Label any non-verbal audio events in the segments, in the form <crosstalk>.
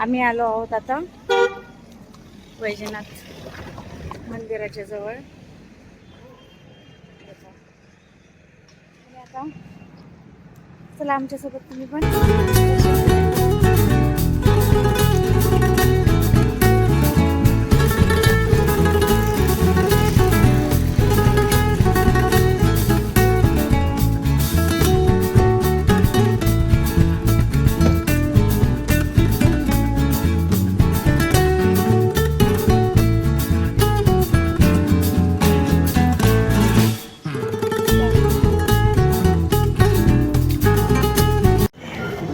आम्ही आलो आहोत आता वैजनाथ मंदिराच्या जवळ. आणि आता चला आमच्यासोबत तुम्ही पण.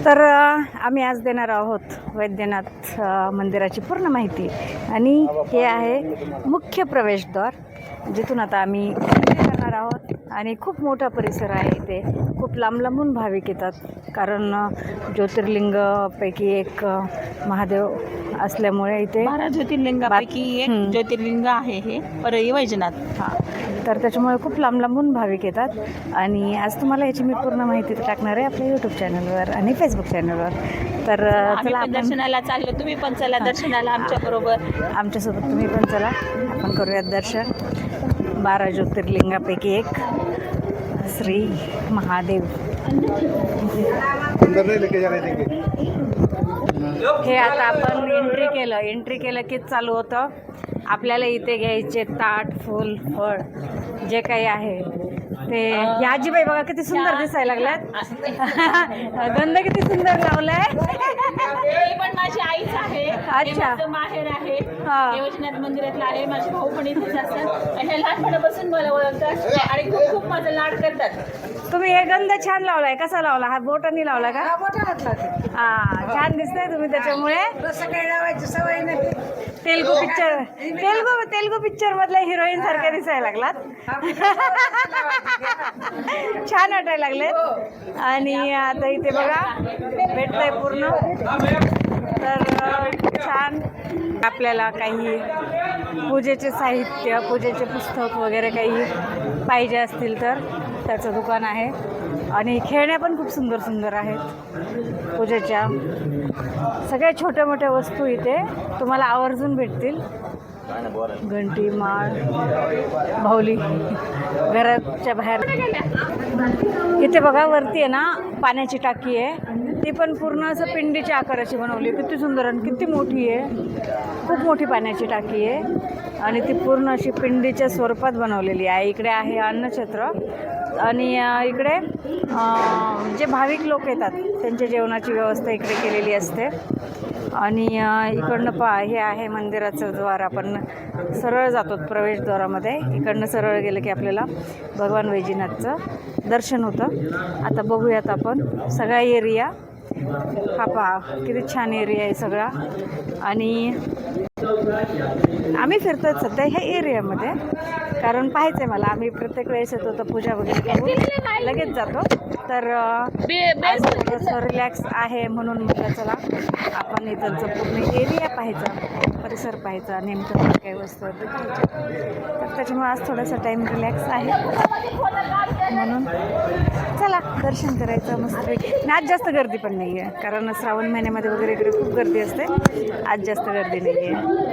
तर आम्ही आज देणार आहोत वैद्यनाथ मंदिराची पूर्ण माहिती. आणि हे आहे मुख्य प्रवेशद्वार जिथून आता आम्ही जाणार आहोत. आणि खूप मोठा परिसर आहे इथे. खूप लांब लांबून भाविक येतात. कारण ज्योतिर्लिंगपैकी एक महादेव असल्यामुळे इथे बारा ज्योतिर्लिंगापैकी एक. ज्योतिर्लिंग आहे हे. परळी वैजनाथ. हां. तर त्याच्यामुळे खूप लांब लांबून भाविक येतात. आणि आज तुम्हाला याची मी पूर्ण माहिती टाकणार आहे आपल्या यूट्यूब चॅनलवर आणि फेसबुक चॅनलवर तर चला दर्शनाला चाललो. तुम्ही पण चला दर्शनाला आमच्या बरोबर. आमच्यासोबत तुम्ही पण चला. आपण करूयात दर्शन. बारा ज्योतिर्लिंगापैकी एक श्री महादेव. हे आता आपण एंट्री केलं. एंट्री केलं की चालू होतं. आपल्याला इथे घ्यायचे ताट फूल फळ. जे काही आहे. ते या आजीबाई बघा किती सुंदर दिसायला लागल्यात. <laughs> गंध किती सुंदर लावलाय. हे पण माझी आईच आहे. हे अच्छा. माहेर आहे. वैजनाथ मंदिरातलं आहे. माझे भाऊ पण इथेच असतात. हे लहानपणापासून मला ओळखतात आणि खूप खूप माझं लाड करतात. तुम्ही हे गंध छान लावलाय. कसा लावला? हा बोटानी लावला का? हा छान दिसतंय तुम्ही त्याच्यामुळे. तेलगू पिक्चर तेलगू तेलगू पिक्चर मधल्या हिरोईन सारख्या दिसायला लागलात. छान वाटायला लागले आणि आता इथे बघा भेटतंय पूर्ण. तर छान आपल्याला काही पूजेचे साहित्य पूजेचे पुस्तक वगैरे काही पाहिजे असतील तर त्याचं दुकान आहे. आणि खेळण्या पण खूप सुंदर सुंदर आहेत पूजेच्या. सगळ्या छोट्या मोठ्या वस्तू इथे तुम्हाला आवर्जून भेटतील. घंटी माळ भाऊली घराच्या बाहेर. इथे बघा वरती आहे ना पाण्याची टाकी आहे. ती पण पूर्ण असं पिंडीच्या आकाराची बनवली किती सुंदर आणि किती मोठी आहे. खूप मोठी पाण्याची टाकी आहे. आणि ती पूर्ण अशी पिंडीच्या स्वरूपात बनवलेली आहे. इकडे आहे अन्नक्षेत्र आणि इकडे जे भाविक लोक येतात त्यांच्या जेवणाची व्यवस्था इकडे केलेली असते. आणि इकडनं पा हे आहे मंदिराचं द्वार. आपण सरळ जातो प्रवेशद्वारामध्ये इकडनं सरळ गेलं की आपल्याला भगवान वैजीनाथचं दर्शन होतं. आता बघूयात आपण. सगळा एरिया हा पहा किती छान एरिया आहे सगळा. आणि आम्ही फिरतोय सध्या ह्या एरियामध्ये. कारण पाहायचं आहे मला आम्ही प्रत्येक वेळेस येतो तर पूजा वगैरे करून लगेच जातो. तर थोडंसं रिलॅक्स आहे म्हणून म्हटलं चला आपण इथलचं पूर्ण एरिया पाहायचा परिसर पाहायचा नेमकं काय वस्तू त्याच्यामुळे आज थोडासा टाईम रिलॅक्स आहे. म्हणून चला दर्शन करायचं मस्त आज जास्त गर्दी पण नाही आहे कारण श्रावण महिन्यामध्ये वगैरे इकडे खूप गर्दी असते. आज जास्त गर्दी नाही आहे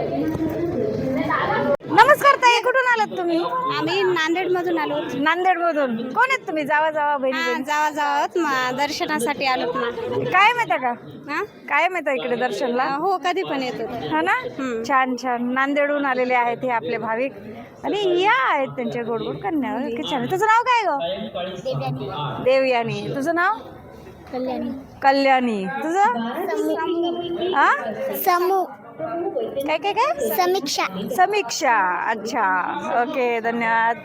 कुठून आलात तुम्ही? आम्ही नांदेड मधून आलो. नांदेडमधून. कोण आहेत तुम्ही? जावा जावा बहिणी हा, बहिणी. जावा जावत म- दर्शनासाठी आलो ना. काय माहिती का? हा? काय माहिती इकडे दर्शनला? हो कधी पण येतो हा ना? हम्म. छान छान. नांदेडहून आलेले आहेत हे आपले भाविक. आणि या आहेत त्यांच्या गोड गोड कन्या. किती छान. तुझं नाव काय ग? देवयानी. तुझं नाव? कल्याणी. कल्याणी. तुझं? हा समू काय काय काय? समीक्षा. समीक्षा. अच्छा. ओके धन्यवाद.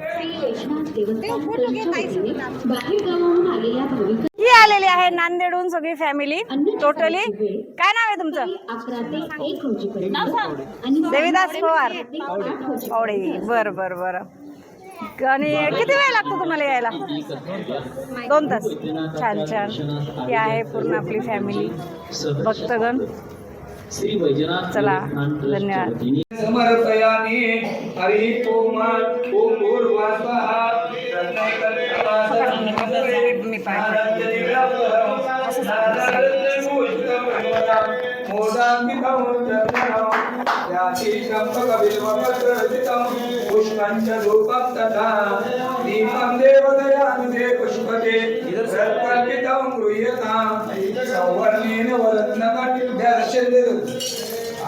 ही आलेली आहे नांदेडहून सगळी फॅमिली टोटली काय नाव आहे तुमचं? देवीदास पवार. पावडे. बर बर बर. आणि किती वेळ लागतो तुम्हाला यायला? दोन तास. छान छान. ही आहे पूर्ण आपली फॅमिली भक्तगण. चला धन्यवाद समर्पयामि हरि ओम ओम मी मोदान्वितं चरणं यातीतं कविल्वपत्ररचितं पुष्पञ्च धूपं तथा दीपं देवदयानुदे पुष्पते सत्कल्पितं गृह्यतां सौवर्णेन दर्शन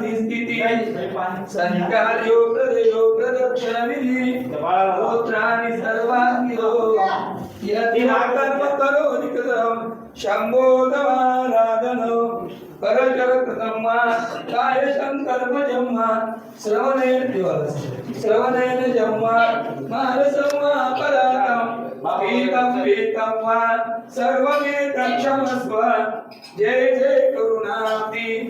निद्रातमानिस्थिति संचार्यो प्रदयो प्रदक्षिणविधि गोत्राणि सर्वाङ्गिरो यदि कर्म करो निकटं शम्भोदवाराधनो करचरकृतं वा श्रवणेन श्रवणेन वा क्षमस्व जय जय करुणाती।